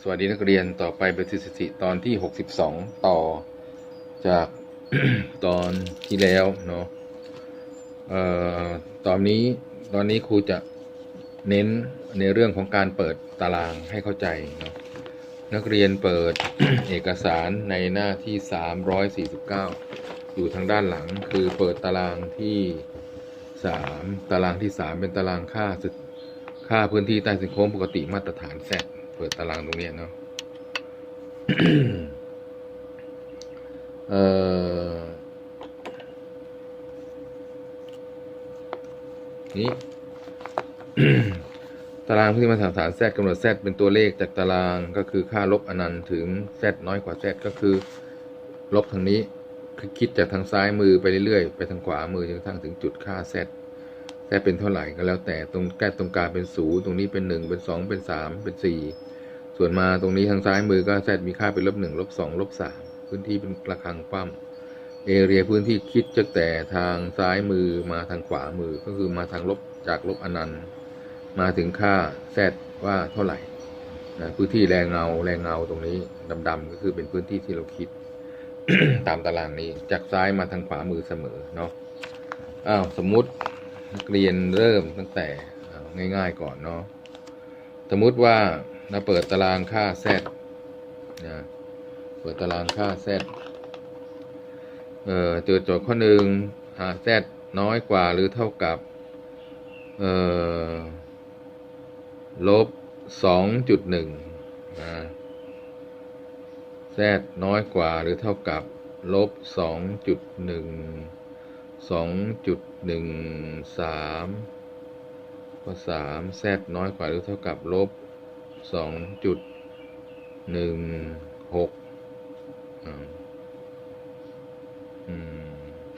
สวัสดีนักเรียนต่อไปเป็นสถิติตอนที่ 62 ต่อจากตอนที่แล้วเนาะเอ่อตอนนี้ตอนนี้ครูจะเน้นในเรื่องของการเปิดตารางให้เข้าใจเนาะนักเรียนเปิดเอกสารในหน้าที่ 349 อยู่ทางด้านหลังคือเปิดตารางที่ 3 ตารางที่ 3 เป็นตารางค่าค่าพื้นที่ใต้เส้นโค้งปกติมาตรฐานแซด เปิดตารางตรงนี้เนาะเอ่อนี้ตารางพื้นที่มาตรฐานแซดกำหนดแซดเป็นตัวเลขจากตารางก็คือค่าลบอนันต์ถึงแซดน้อยกว่าแซดก็คือ ลบทางนี้คือคิดจากทางซ้ายมือไปเรื่อยๆ ไปทางขวามือจนกระทั่งถึงจุดค่าแซดแซดเป็นเท่าไหร่ก็แล้วแต่ตรงแก้ตรงกลางเป็นศูนย์ตรงนี้เป็นหนึ่งเป็นสองเป็นสามเป็นสี่ ส่วนมาตรงนี้ทางซ้ายมือก็แซดมีค่าเป็นลบหนึ่งลบสองลบสามพื้นที่เป็นระฆังปั้มเอเรียพื้นที่คิดจากแต่ทางซ้ายมือมาทางขวามือก็คือมาทางลบจากลบอนันต์ มาถึงค่าแซดว่าเท่าไหร่นะพื้นที่แรงเงาแรงเงาตรงนี้ดำๆก็คือเป็นพื้นที่ที่เราคิด ตามตารางนี้ จากซ้ายมาทางขวามือเสมอเนาะอ้าวสมมุตินักเรียนเริ่มตั้งแต่ง่าย ๆ ก่อนเนาะสมมุติว่า เราเปิดตารางค่าแซดนะเปิดตารางค่าแซดเอ่อเจอโจทย์ข้อหนึ่งหาแซดน้อยกว่าหรือเท่ากับเอ่อลบสองจุดหนึ่งนะแซดน้อยกว่าหรือเท่ากับลบสองจุดหนึ่งสองจุดหนึ่งสามข้อสามแซดน้อยกว่าหรือเท่ากับลบ สองจุดหนึ่งหก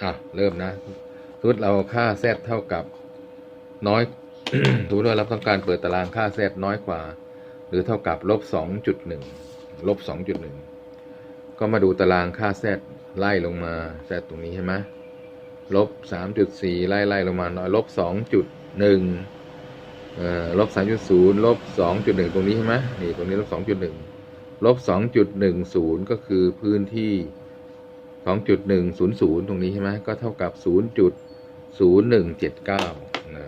อะ เริ่มนะสมมติเราค่าแซดเท่ากับน้อยสมมติว่าเราต้องการเปิดตารางค่าแซดน้อยกว่า หรือเท่ากับลบสองจุดหนึ่งลบสองจุดหนึ่งก็มาดูตารางค่าแซดไล่ลงมาแซดตรงนี้ใช่ไหมลบสามจุดสี่ไล่ไล่ลงมาน่อยลบสองจุดหนึ่ง ลบสามจุดศูนย์ลบสองจุดหนึ่งตรงนี้ใช่ไหมนี่ตรงนี้ลบสองจุดหนึ่งลบสองจุดหนึ่งศูนย์ก็คือพื้นที่สองจุดหนึ่งศูนย์ศูนย์ตรงนี้ใช่ไหมก็เท่ากับศูนย์จุดศูนย์หนึ่งเจ็ดเก้านะ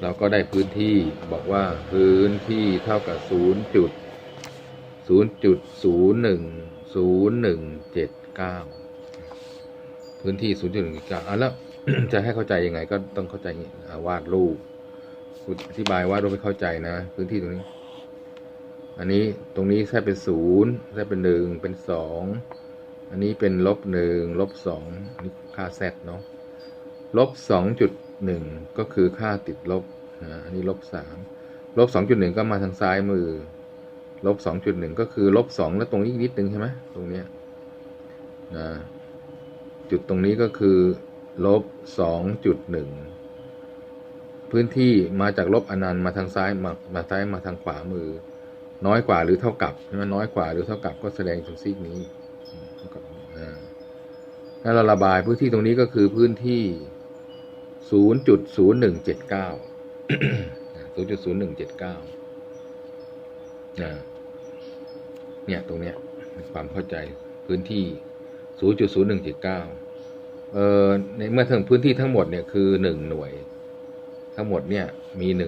เราก็ได้พื้นที่บอกว่าพื้นที่เท่ากับศูนย์จุดศูนย์จุดศูนย์หนึ่งศูนย์หนึ่งเจ็ดเก้าพื้นที่ศูนย์จุดหนึ่งเก้าอะแล้วจะให้เข้าใจยังไงก็ต้องเข้าใจนี่วาดรูป คุณอธิบายว่าดรูปให้เข้าใจนะ พื้นที่ตรงนี้ อันนี้ตรงนี้แค่เป็นศูนย์แค่เป็นหนึ่งเป็นสองอันนี้เป็นลบหนึ่งลบสองอันนี้ค่าแซดเนาะลบสองจุดหนึ่งก็คือค่าติดลบนะอันนี้ลบสามลบสองจุดหนึ่งก็มาทางซ้ายมือลบสองจุดหนึ่งก็คือลบสองแล้วตรงนี้อีกนิดนึงใช่ไหมตรงเนี้ยนะจุดตรงนี้ก็คือลบสองจุดหนึ่ง พื้นที่มาจากลบอนันต์มาทางซ้ายมามาซ้ายมาทางขวามือ น้อยกว่าหรือเท่ากับใช่ไหมน้อยกว่าหรือเท่ากับก็แสดงตรงซีกนี้เท่ากับถ้าเราระบายพื้นที่ตรงนี้ก็คือพื้นที่0.0179 0.0179นะเจ็ดเก้าศูนย์จุดศูนย์หนึ่งเจ็ดเก้าเนี่ยตรงเนี้ยความเข้าใจพื้นที่0.0179เอ่อในเมื่อถึงพื้นที่ทั้งหมดเนี่ยคือ1หน่วย ทั้งหมดเนี่ยมี1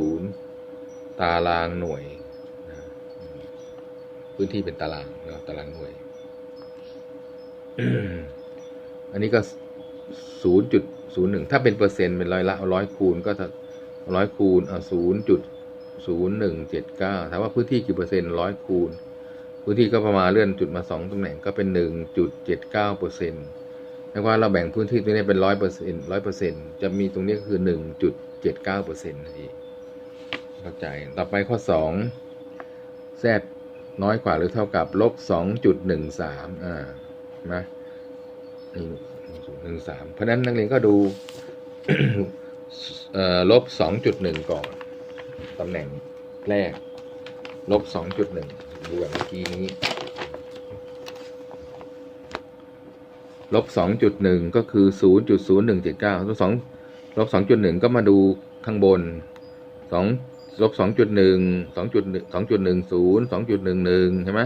1.00ตารางหน่วยนะพื้นที่เป็นตารางเนาะตารางหน่วย อันนี้ก็ศูนย์จุดศูนย์หนึ่งถ้าเป็นเปอร์เซ็นต์เป็นร้อยละเอาร้อยคูณก็ถ้าร้อยคูณเอาศูนย์จุดศูนย์หนึ่งเจ็ดเก้าถามว่าพื้นที่กี่เปอร์เซ็นต์ร้อยคูณ พื้นที่ก็ประมาณเลื่อนจุดมาสองตำแหน่งก็เป็นหนึ่งจุดเจ็ดเก้าเปอร์เซ็นต์ แปลว่าเราแบ่งพื้นที่ตรงนี้เป็นร้อยเปอร์เซ็นต์ร้อยเปอร์เซ็นต์จะมีตรงนี้ก็คือหนึ่งจุดเจ็ดเก้าเปอร์เซ็นต์ทีเข้าใจ ต่อไปข้อสองแซดน้อยกว่าหรือเท่ากับลบสองจุดหนึ่งสามอ่านะหนึ่งหนึ่งสามเพราะฉะนั้นนักเรียนก็ดูเอ่อลบสองจุดหนึ่งก่อน ตำแหน่งแรก ลบสองจุดหนึ่งดูแบบเมื่อกี้นี้ ลบสองจุดหนึ่งก็คือศูนย์จุดศูนย์หนึ่งเจ็ดเก้าลบสองลบสองจุดหนึ่งก็มาดูข้างบนสองลบสองจุดหนึ่งสองจุดหนึ่งสองจุดหนึ่งศูนย์สองจุดหนึ่งหนึ่งใช่ไหม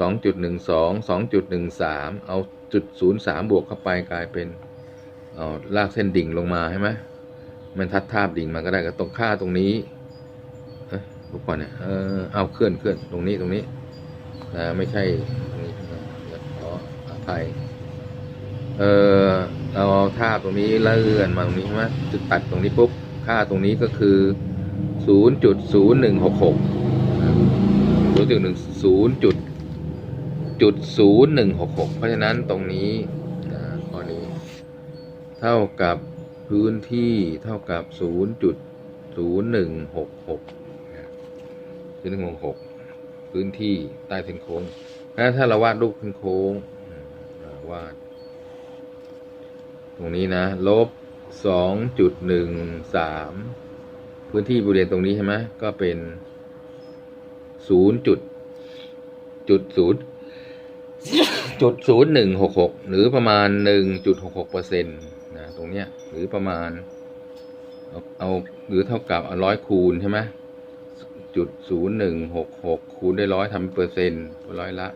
สองจุดหนึ่งสองสองจุดหนึ่งสามเอาจุดศูนย์สามบวกเข้าไปกลายเป็นเอาลากเส้นดิ่งลงมาใช่ไหมมันทัดทาบดิ่งมาก็ได้ก็ตรงค่าตรงนี้เอ้ยทุกคนเนี่ยเออเอาเคลื่อนเคลื่อนตรงนี้ตรงนี้นะไม่ใช่ตรงนี้นะเดี๋ยวขออภัย เออเราเอาท่าตรงนี้ล้วเลื่อนมาตรงนี้ใช่ไหมจุดตัดตรงนี้ปุ๊บ ค่าตรงนี้ก็คือศูนย์จุดศูนย์หนึ่งหกหกศูนย์จุดหนึ่งศูนย์จุดจุดศูนย์หนึ่งหกหกเพราะฉะนั้นตรงนี้นะข้อนี้ เท่ากับพื้นที่เท่ากับศูนย์จุดศูนย์หนึ่งหกหกศูนย์หนึ่งหกหกพื้นที่ใต้เส้นโค้งถ้าเราวาดรูปเส้นโค้งวาด ตรงนี้นะ ลบสองจุดหนึ่งสามพื้นที่บริเวณตรงนี้ใช่ไหมก็เป็นศูนย์จุดจุดศูนย์จุดศูนย์หนึ่งหกหกหรือประมาณหนึ่งจุดหกหกเปอร์เซ็นต์นะตรงเนี้ยหรือประมาณ เอาเอาหรือเท่ากับร้อยคูณใช่ไหมจุดศูนย์หนึ่งหกหกคูณได้ร้อยทำเป็นเปอร์เซ็นต์ร้อยละ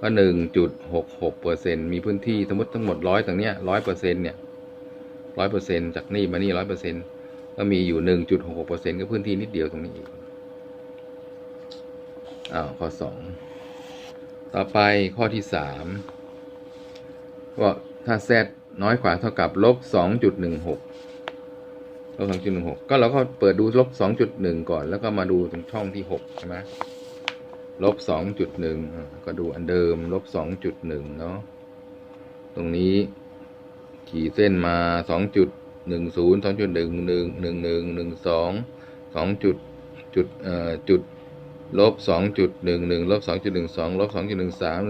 ก็หนึ่งจุดหกหกเปอร์เซ็นมีพื้นที่สมมติทั้งหมดร้อยตรงเนี้ยร้อยเปอร์เซ็นเนี่ยร้อยเปอร์เซ็นจากนี่มานี่ร้อยเปอร์เซ็นก็มีอยู่หนึ่งจุดหกหกเปอร์เซ็นก็พื้นที่นิดเดียวตรงนี้อีกอ้าวข้อสองต่อไปข้อที่สามว่าถ้าแซดน้อยกว่าเท่ากับลบสองจุดหนึ่งหกลบสองจุดหนึ่งหกก็เราก็เปิดดูลบสองจุดหนึ่งก่อน แล้วก็มาดูตรงช่องที่หกใช่ไหม ลบสองจุดหนึ่งก็ดูอันเดิม ลบสองจุดหนึ่งเนาะตรงนี้ ขีดเส้นมาสองจุดหนึ่งศูนย์สองจุดหนึ่งหนึ่งหนึ่งหนึ่งหนึ่งสองสองจุดจุดเอ่อจุดลบสองจุดหนึ่งหนึ่งลบสองจุดหนึ่งสองลบสองจุดหนึ่งสาม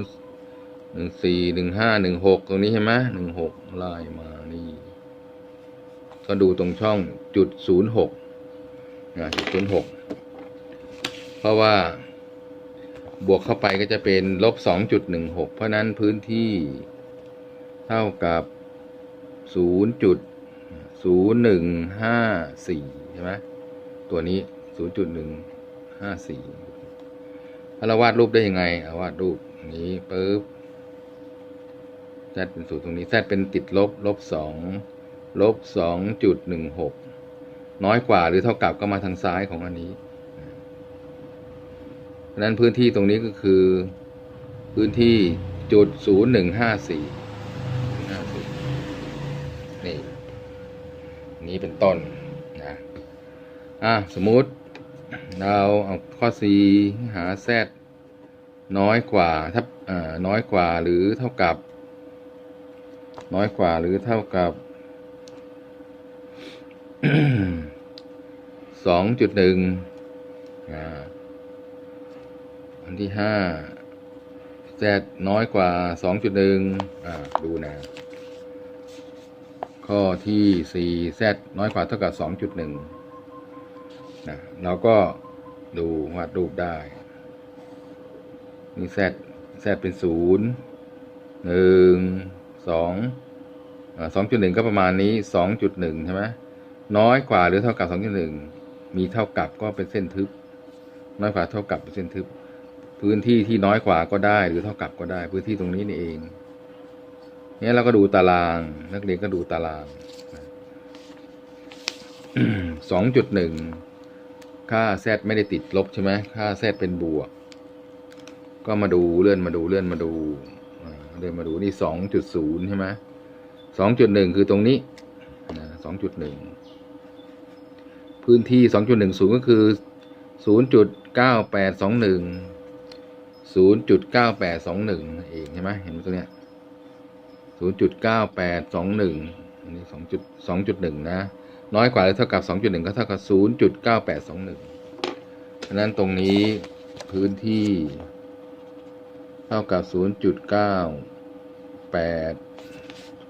หนึ่งสี่หนึ่งห้าหนึ่งหกตรงนี้ใช่ไหมหนึ่งหกไล่มานี่ ก็ดูตรงช่องจุดศูนย์หกจุดศูนย์หกเพราะว่า บวกเข้าไปก็จะเป็นลบสองจุดหนึ่งหกเพราะนั้นพื้นที่เท่ากับศูนย์จุดศูนย์หนึ่งห้าสี่ใช่ไหมตัวนี้ศูนย์จุดหนึ่งห้าสี่ถ้าเราวาดรูปได้ยังไงเอาวาดรูปนี้ปุ๊บแซดเป็นศูนย์ตรงนี้แซดเป็นติดลบลบสองลบสองจุดหนึ่งหกน้อยกว่าหรือเท่ากับก็มาทางซ้ายของอันนี้ เพราะนั้นพื้นที่ตรงนี้ก็คือพื้นที่จุดศูนย์หนึ่งห้าสี่ห้าสี่นี่ นี้เป็นต้นนะอะสมมุติเราเอาข้อ C หา z น้อยกว่าถ้าอ่าน้อยกว่าหรือเท่ากับ น้อยกว่าหรือเท่ากับสองจุดหนึ่ง อันที่ห้า z น้อยกว่าสองจุดหนึ่งอ่าดูนะ ข้อที่สี่ z น้อยกว่าเท่ากับสองจุดหนึ่งนะเราก็ดูวาดรูปได้นี่ z z เป็นศูนย์หนึ่งสองสองจุดหนึ่งก็ประมาณนี้สองจุดหนึ่งใช่ไหมน้อยกว่าหรือเท่ากับสองจุดหนึ่งมีเท่ากับก็เป็นเส้นทึบ น้อยกว่าเท่ากับเป็นเส้นทึบ พื้นที่ที่น้อยกว่าก็ได้ หรือเท่ากับก็ได้ พื้นที่ตรงนี้นี่เองเนี่ยเราก็ดูตาราง นักเรียนก็ดูตารางสองจุดหนึ่งค่าแซดไม่ได้ติดลบใช่ไหมค่าแซดเป็นบวก ก็มาดูเลื่อนมาดูเลื่อนมาดูเลื่อนมาดูนี่สองจุดศูนย์ใช่ไหมสองจุดหนึ่งคือตรงนี้สองจุดหนึ่งพื้นที่สองจุดหนึ่งศูนย์ก็คือศูนย์จุดเก้าแปดสองหนึ่ง ศูนย์จุดเก้าแปดสองหนึ่งเองใช่ไหมเห็นไหมตัวเนี้ยศูนย์จุดเก้าแปดสองหนึ่งอันนี้สองจุดสองจุดหนึ่งนะ น้อยกว่าหรือเท่ากับสองจุดหนึ่งก็เท่ากับศูนย์จุดเก้าแปดสองหนึ่งฉะนั้นตรงนี้พื้นที่ เท่ากับศูนย์จุดเก้าแปด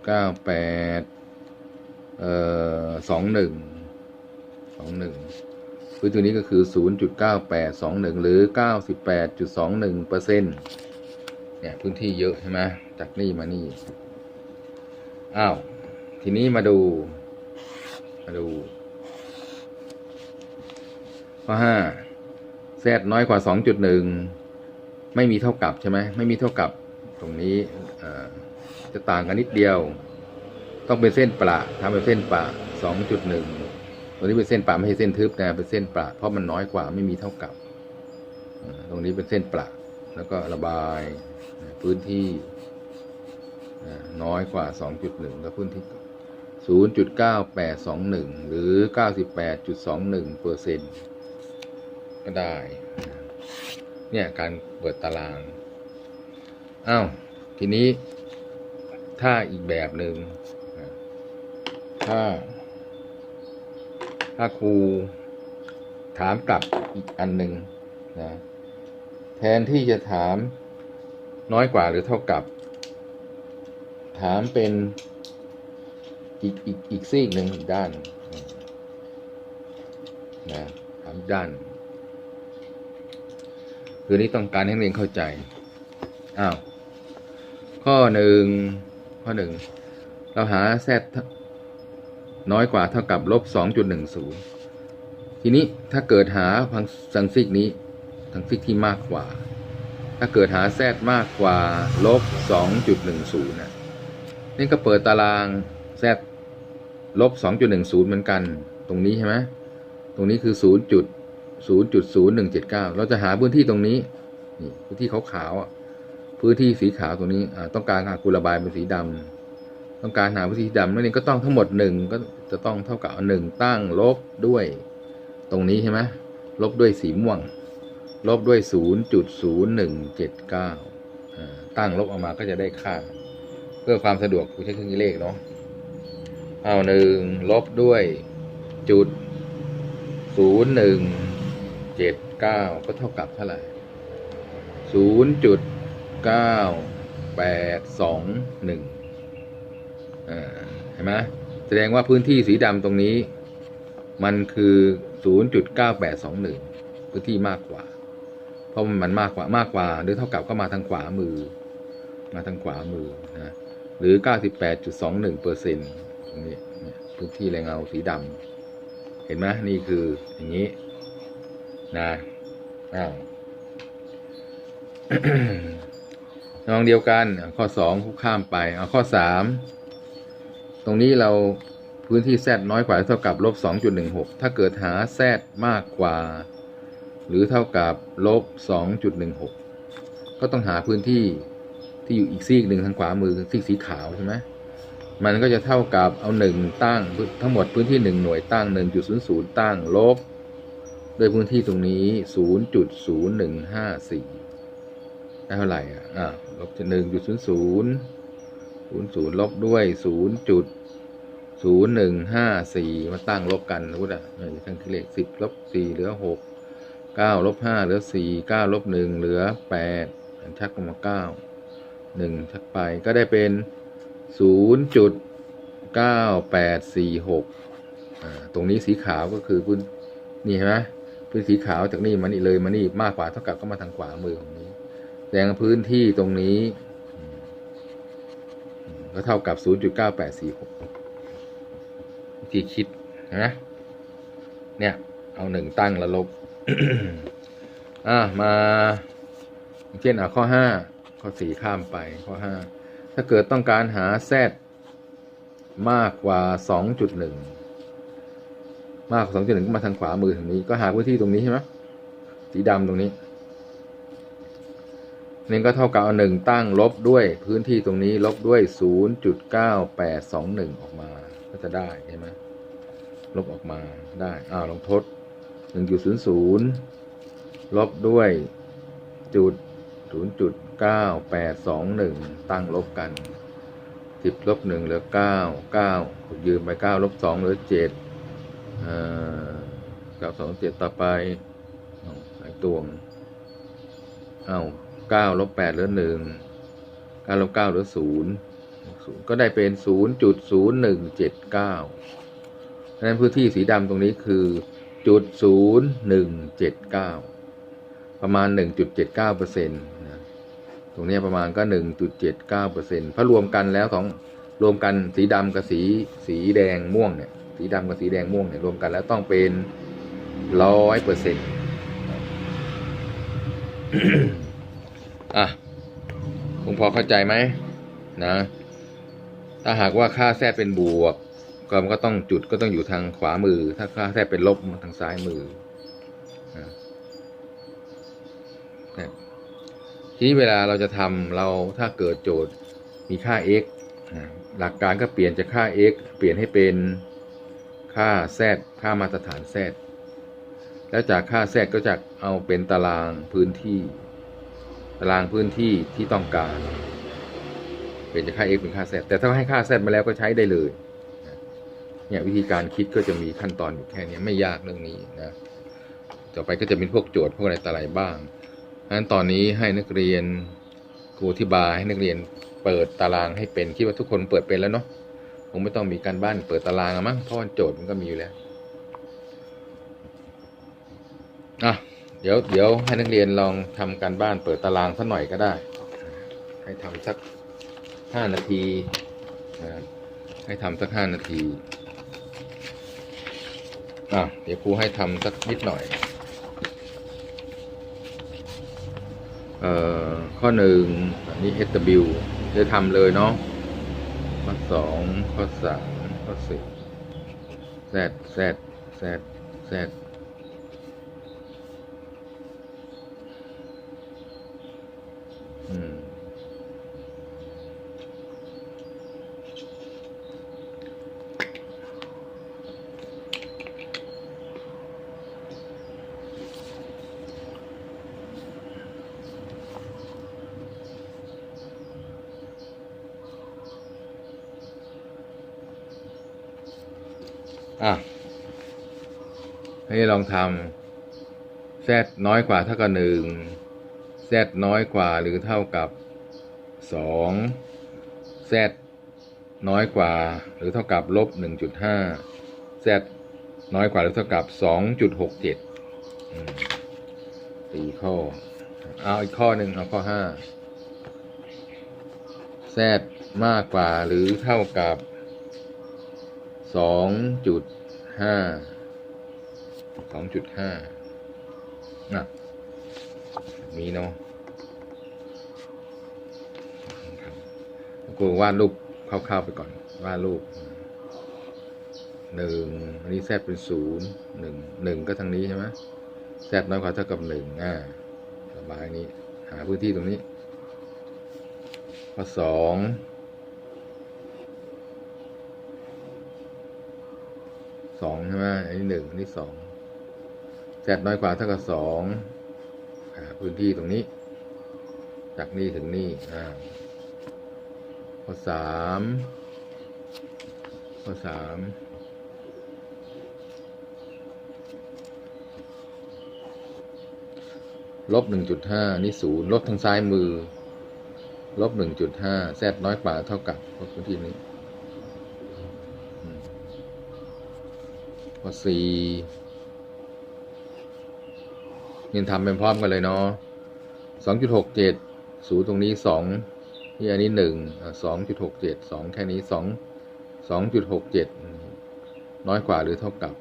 เก้าแปดเอ่อสองหนึ่งสองหนึ่ง พื้นที่นี้ก็คือศูนย์จุดเก้าแปดสองหรือเก้าสิบแปดจุดสองหนึ่งเปอร์เซ็นต์เนี่ยพื้นที่เยอะใช่ไหมจากนี่มานี่ อ้าว ทีนี้มาดู มาดู ข้อห้าแซดน้อยกว่าสองจุดหนึ่งไม่มีเท่ากับใช่ไหมไม่มีเท่ากับตรงนี้จะต่างกันนิดเดียว ต้องเป็นเส้นประทำเป็นเส้นประสองจุดหนึ่ง ตรงนี้เป็นเส้นปะไม่ใช่เส้นทึบนะเป็นเส้นปะเพราะมันน้อยกว่าไม่มีเท่ากับ ตรงนี้เป็นเส้นปะแล้วก็ระบายพื้นที่น้อยกว่าสองจุดหนึ่งก็พื้นที่ 0.9821 หรือ 98.21เปอร์เซ็นต์ก็ได้ เนี่ยการเปิดตาราง อ้าว ทีนี้ถ้าอีกแบบหนึ่งถ้า ถ้าครูถามกลับอีกอันหนึ่งนะแทนที่จะถามน้อยกว่าหรือเท่ากับ ถามเป็นอีกอีกอีกซีกหนึ่งอีกด้านนะถามด้าน คือนี้ต้องการให้นักเรียนเข้าใจอ้าวข้อหนึ่งข้อหนึ่งเราหาแซด น้อยกว่าเท่ากับลบสองจุดหนึ่งศูนย์ทีนี้ถ้าเกิดหาพังสังซิกนี้ทางซิกที่มากกว่า ถ้าเกิดหาแซดมากกว่าลบสองจุดหนึ่งศูนย์นะนี่ก็เปิดตาราง z ลบสองจุดหนึ่งศูนย์เหมือนกัน ตรงนี้ใช่ไหมตรงนี้คือศูนย์จุดศูนย์จุดศูนย์หนึ่งเราจะหาพื้นที่ตรงนี้นี่พื้นที่ขาวๆพื้นที่สีขาวตรงนี้ต้องการหากุระบายเป็นสีดำ ต้องการหาพื้นที่ดำนั่นเองก็ต้องทั้งหมดหนึ่งก็จะต้องเท่ากับหนึ่งตั้งลบด้วยตรงนี้ใช่ไหมลบด้วยสีม่วง ลบด้วยศูนย์จุดศูนย์หนึ่งเจ็ดเก้าตั้งลบออกมาก็จะได้ค่า เพื่อความสะดวกกูใช้เครื่องคิดเลขเนาะเอาหนึ่งลบด้วยจุดศูนย์หนึ่งเจ็ดเก้าก็เท่ากับเท่าไหร่ศูนย์จุดเก้าแปดสองหนึ่ง เห็นไหมแสดงว่าพื้นที่สีดำตรงนี้ มันคือศูนย์จุดเก้าแปดสองหนึ่งพื้นที่มากกว่า เพราะมันมากกว่ามากกว่า หรือเท่ากับก็มาทางขวามือ มาทางขวามือนะหรือ 98.21เปอร์เซ็นต์ตรงนี้พื้นที่แรงเงาสีดำเห็นไหมนี่คืออย่างนี้นะอ้าวน้องเดียวกัน ข้อสองคุกข้ามไป เอาข้อสาม ตรงนี้เราพื้นที่แซดน้อยกว่าเท่ากับลบ2.16 ถ้าเกิดหาแซดมากกว่า หรือเท่ากับลบ2.16 ก็ต้องหาพื้นที่ที่อยู่อีกซีกหนึ่งทางขวามือซีกสีขาวใช่ไหมมันก็จะเท่ากับเอาหนึ่งตั้งทั้งหมดพื้นที่หนึ่งหน่วยตั้งหนึ่งจุดศูนย์ศูนย์ตั้งลบด้วยพื้นที่ตรงนี้ศูนย์จุดศูนย์หนึ่งห้าสี่ได้เท่าไหร่อะอ่าลบจะหนึ่งจุด ศูนย์ศูนย์ลบด้วยศูนย์จุดศูนย์หนึ่งห้าสี่มาตั้งลบกันนะพุทธะนี่ทั้งที่เลขสิบลบสี่เหลือหกเก้าลบห้าเหลือสี่เก้าลบหนึ่งเหลือแปดชักออกมาเก้าหนึ่งชักไปก็ได้เป็นศูนย์จุดเก้าแปดสี่หกตรงนี้สีขาวก็คือพื้นนี่ใช่ไหมพื้นสีขาวจากนี่มานี่เลยมานี่มากกว่าเท่ากับก็มาทางขวามือของนี้แสดงว่พื้นที่ตรงนี้ ก็เท่ากับศูนย์จุดเก้าแปดสี่หกวิธีคิดนะเนี่ย เอาหนึ่งตั้งแล้วลบอะมาเช่นอะข้อห้าข้อสี่ข้ามไปข้อห้าถ้าเกิดต้องการหาแซดมากกว่าสองจุดหนึ่งมากกว่าสองจุดหนึ่งก็มาทางขวามือทางนี้ ก็หาพื้นที่ตรงนี้ใช่ไหมสีดำตรงนี้ นี่ก็เท่ากับเอาหนึ่งตั้งลบด้วยพื้นที่ตรงนี้ลบด้วยศูนย์จุดเก้าแปดสองหนึ่งออกมา ก็จะได้ใช่ไหมลบออกมาได้อ้าวลองทดหนึ่งจุดศูนย์ศูนย์ลบด้วยจุดศูนย์จุดเก้าแปดสองหนึ่งตั้งลบกันสิบลบหนึ่งเหลือเก้าเก้ายืมไปเก้าลบสองเหลือเจ็ดเก้าสองเจ็ดต่อไปหายตวง เอา เก้าลบแปดเหลือหนึ่งเก้าลบเก้าเหลือศูนย์ศูนย์ก็ได้เป็นศูนย์จุดศูนย์หนึ่งเจ็ดเก้าดังนั้นพื้นที่สีดำตรงนี้คือจุดศูนย์หนึ่งเจ็ดเก้าประมาณ 1.79เปอร์เซ็นต์นะตรงนี้ประมาณก็ 1.79เปอร์เซ็นต์พอรวมกันแล้วของรวมกันสีดำกับสีสีแดงม่วงเนี่ย สีดำกับสีแดงม่วงเนี่ยรวมกันแล้วต้องเป็นร้ อะคงพอเข้าใจไหมนะ ถ้าหากว่าค่าแทรกเป็นบวกก็มันก็ต้องจุดก็ต้องอยู่ทางขวามือ ถ้าค่าแทรกเป็นลบทางซ้ายมือนะทีนี้เวลาเราจะทำเราถ้าเกิดโจทย์มีค่า x หลักการก็เปลี่ยนจากค่า x เปลี่ยนให้เป็นค่า z ค่ามาตรฐาน z แล้วจากค่า z ก็จะเอาเป็นตารางพื้นที่ ตารางพื้นที่ที่ต้องการ เปลี่ยนจากค่า x เป็นค่า z แต่ถ้าให้ค่า z มาแล้วก็ใช้ได้เลยเนี่ยวิธีการคิดก็จะมีขั้นตอนอยู่แค่นี้ไม่ยากเรื่องนี้นะต่อไปก็จะเป็นพวกโจทย์พวกอะไรต่ออะไรบ้างดังนั้นตอนนี้ให้นักเรียนครูอธิบายให้นักเรียนเปิดตารางให้เป็นคิดว่าทุกคนเปิดเป็นแล้วเนาะคงไม่ต้องมีการบ้านเปิดตารางอะมั้งเพราะว่าโจทย์มันก็มีอยู่แล้วอะ เดี๋ยวเดี๋ยวให้นักเรียนลองทำการบ้านเปิดตารางสักหน่อยก็ได้ ให้ทำสักห้านาทีนะให้ทำสักห้านาทีอะเดี๋ยวครูให้ทำสักนิดหน่อยเอ่อข้อหนึ่งอันนี้ SW จะทำเลยเนาะข้อสองข้อสามข้อสี่ Z Z Z Z อืม อะ ให้ลองทำ z น้อยกว่าเท่ากับหนึ่ง z น้อยกว่าหรือเท่ากับสอง z น้อยกว่าหรือเท่ากับลบหนึ่งจุดห้า z น้อยกว่าหรือเท่ากับสองจุดหกเจ็ดสี่ข้อ เอาอีกข้อหนึ่งเอาข้อห้า z มากกว่าหรือเท่ากับสองจุดห้า สองจุดห้าน่ะมีเนาะกูวาดรูปคร่าวๆไปก่อน วาดรูปหนึ่งอันนี้แซดเป็นศูนย์หนึ่งหนึ่งก็ทางนี้ใช่ไหมแซดน้อยกว่าเท่ากับหนึ่งอ่าสบายนี้ หาพื้นที่ตรงนี้ ข้อสองสองใช่ไหมอันนี้หนึ่งอันนี้สอง แซดน้อยกว่าเท่ากับสองพื้นที่ตรงนี้ จากนี่ถึงนี่ข้อสามข้อสามลบหนึ่งจุดห้านี่ศูนย์ลบทางซ้ายมือ ลบหนึ่งจุดห้าแซดน้อยกว่าเท่ากับลบพื้นที่นี้ข้อสี่ ยังทำเป็นพร้อมกันเลยเนาะสองจุดหกเจ็ดศูนย์ตรงนี้สองนี่อันนี้หนึ่งสองจุดหกเจ็ดสองแค่นี้สองสองจุดหกเจ็ดน้อยกว่าหรือเท่ากับ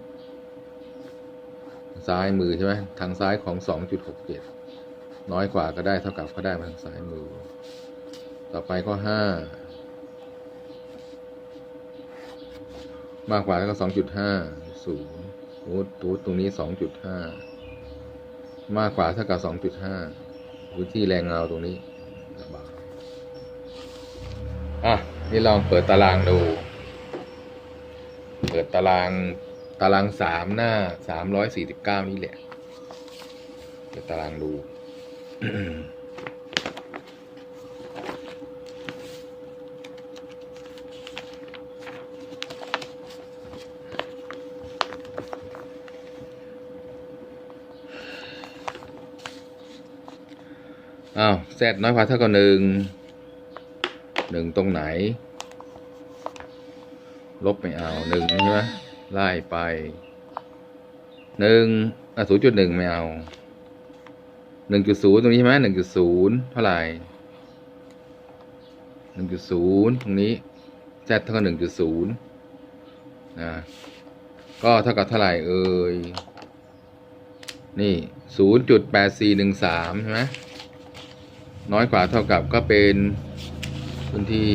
ซ้ายมือใช่ไหมทางซ้ายของสองจุดหกเจ็ดน้อยกว่าก็ได้เท่ากับก็ได้มาทางซ้ายมือ ต่อไปก็ห้ามากกว่าแล้วก็สองจุดห้าศูนย์ตูดตูตรงนี้สองจุดห้า มากกว่าเท่ากับสองจุดห้าพื้นที่แรงเงาตรงนี้ระบายอะ นี่ลองเปิดตารางดู เปิดตารางตารางสามหน้าสามร้อยสี่สิบเก้านี่แหละ เปิดตารางดู อ้าวแซดน้อยกว่าเท่ากับหนึ่งหนึ่งตรงไหน ลบไม่เอาหนึ่งใช่ไหมไล่ไปหนึ่งอะศูนย์จุดหนึ่งไม่เอาหนึ่งจุดศูนย์ตรงนี้ใช่ไหมหนึ่งจุดศูนย์เท่าไหร่หนึ่งจุดศูนย์ตรงนี้แซดเท่ากับหนึ่งจุดศูนย์นะก็เท่ากับเท่าไหร่เอ่ยนี่ศูนย์จุดแปดสี่หนึ่งสามใช่ไหม น้อยกว่าเท่ากับก็เป็นพื้นที่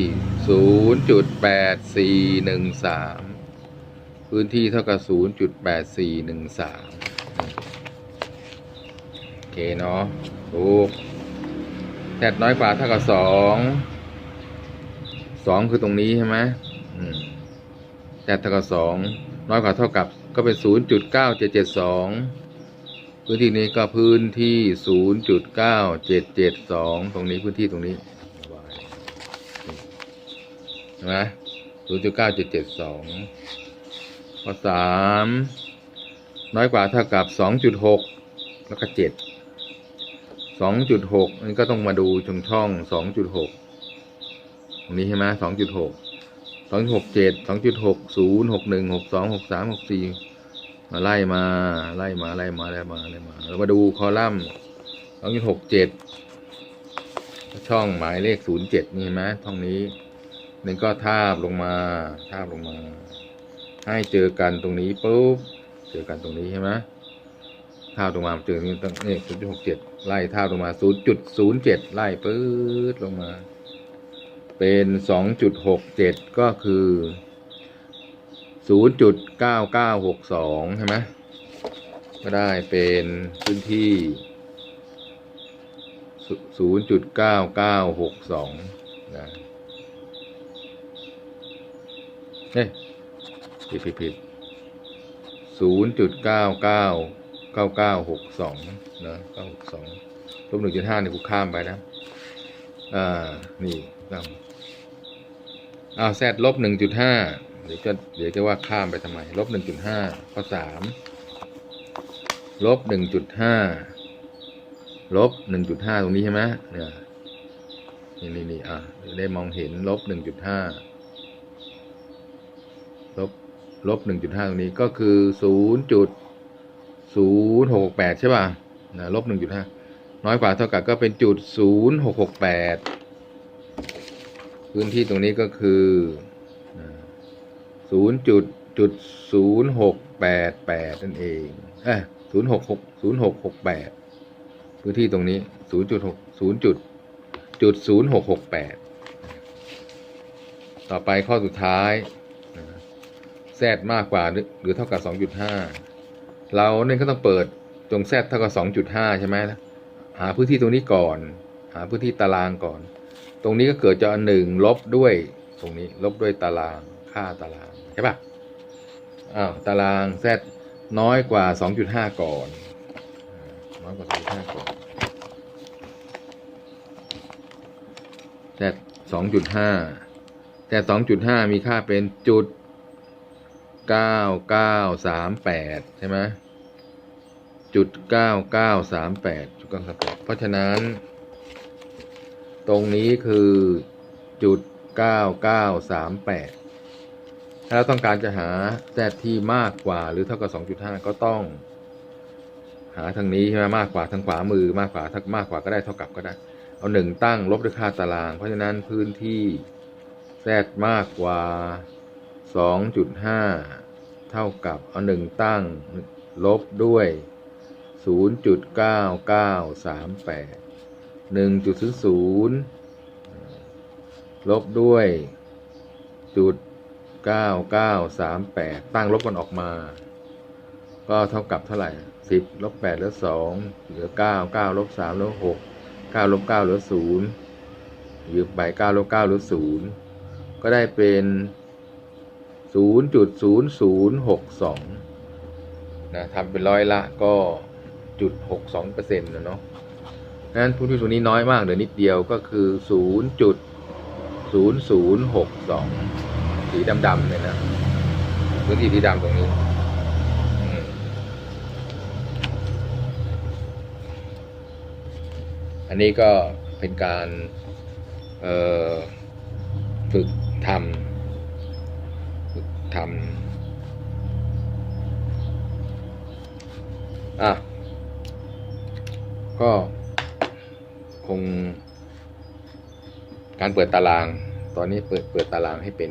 0.8413 พื้นที่เท่ากับ 0.8413 โอเคเนาะถูกแซดน้อยกว่าเท่ากับ 2 2 คือตรงนี้ใช่ไหมแซดเท่ากับ 2 น้อยกว่าเท่ากับก็เป็น 0.9772 พื้นที่นี้ก็พื้นที่ 0.9772 ตรงนี้พื้นที่ตรงนี้เห็นไหม0.9772อสามน้อยกว่าเท่ากับ 2.6 แล้วก็เจ็2.6อันนี้ก็ต้องมาดูช่องช่อง 2.6 ตรงนี้ใช่ไหม2.6 2.67 2.60 61 62 63 64 ไล่มาไล่มาไล่มาไล่มาไล่มาเรามาดูคอลัมน์สองจุดหกเจ็ดช่องหมายเลขศูนย์เจ็ดนี่เห็นไหมช่องนี้หนึ่งก็ทาบลงมาทาบลงมา ให้เจอกันตรงนี้ปุ๊บเจอกันตรงนี้ใช่ไหมทาบลงมาเจอนี้ตั้งนี่ศูนย์จุดหกเจ็ดไล่ทาบลงมาศูนย์จุดศูนย์เจ็ดไล่ปื๊ดลงมา เป็นสองจุดหกเจ็ดก็คือ ศูนย์จุดเก้าเก้าหกสองใช่ไหมก็ได้เป็นพื้นที่ศูนย์จุดเก้าเก้าหกสองนะเฮ้ยผิดผิดผิดศูนย์จุดเก้าเก้าเก้าเก้าหกสองนะเก้าหกสองลบหนึ่งจุดห้านี่กูข้ามไปนะอ่านี่ต้องอ้าวแซดลบหนึ่งจุดห้า เดี๋ยวจะเดี๋ยวจะว่าข้ามไปทำไมลบหนึ่งจุดห้าข้อสามลบหนึ่งจุดห้าลบหนึ่งจุดห้าตรงนี้ใช่ไหมเนี่ยนี่นี่นี่อะจะได้มองเห็นลบหนึ่งจุดห้าลบลบหนึ่งจุดห้าตรงนี้ก็คือศูนย์จุดศูนย์หกแปดใช่ป่ะนะลบหนึ่งจุดห้าน้อยกว่าเท่ากับก็เป็นจุดศูนย์หกหกแปดพื้นที่ตรงนี้ก็คือ ศูนย์จุดจุดศูนย์หกแปดแปดนั่นเองเอ้ศูนย์หกหกศูนย์หกหกแปดพื้นที่ตรงนี้ศูนย์จุดหกศูนย์จุดจุดศูนย์หกหกแปดต่อไปข้อสุดท้ายแซดมากกว่าหรือเท่ากับสองจุดห้าเราเนี่ยก็ต้องเปิดตรงแซดเท่ากับสองจุดห้าใช่ไหมหาพื้นที่ตรงนี้ก่อน หาพื้นที่ตารางก่อน ตรงนี้ก็เกิดจะหนึ่งลบด้วยตรงนี้ลบด้วยตารางค่าตาราง ใช่ปะ่ะอ้าวตาราง z น้อยกว่า 2.5 ก่อน น้อยกว่า 2.5 ก่อน z 2.5 แต่ 2.5 มีค่าเป็นจุด 9938 ใช่ไหมจุด 9938จุด9938 เพราะฉะนั้น ตรงนี้คือจุด 9938 ถ้าเราต้องการจะหาแซดที่มากกว่าหรือเท่ากับสองจุดห้าก็ต้อง หาทางนี้ใช่ไหมมากกว่าทางขวามือมากกว่าถ้ามากกว่าก็ได้เท่ากับก็ได้ เอาหนึ่งตั้งลบด้วยค่าตาราง เพราะฉะนั้นพื้นที่แซดมากกว่าสองจุดห้าเท่ากับเอาหนึ่งตั้งลบด้วยศูนย์จุดเก้าเก้าสามแปดหนึ่งจุดศูนย์ลบด้วยจุด เก้าเก้าสามแปดตั้งลบกันออกมา ก็เท่ากับเท่าไหร่สิบลบแปดเหลือสองเหลือเก้าเก้าลบสามเหลือหกเก้าลบเก้าเหลือศูนย์ยืมไปเก้าลบเก้าเหลือศูนย์ก็ได้เป็นศูนย์จุดศูนย์ศูนย์หกสองนะทำเป็นร้อยละก็จุดหกสองเปอร์เซ็นต์นะเนาะนั้นพื้นที่ตรงนี้น้อยมากเดี๋ยวนิดเดียวก็คือศูนย์จุดศูนย์ศูนย์หกสอง สีดำๆเลยนะพื้นที่ที่ดำตรงนี้อันนี้ก็เป็นการฝึกทำฝึกทำอะก็คงการเปิดตาราง ตอนนี้เปิดเปิดตารางให้เป็น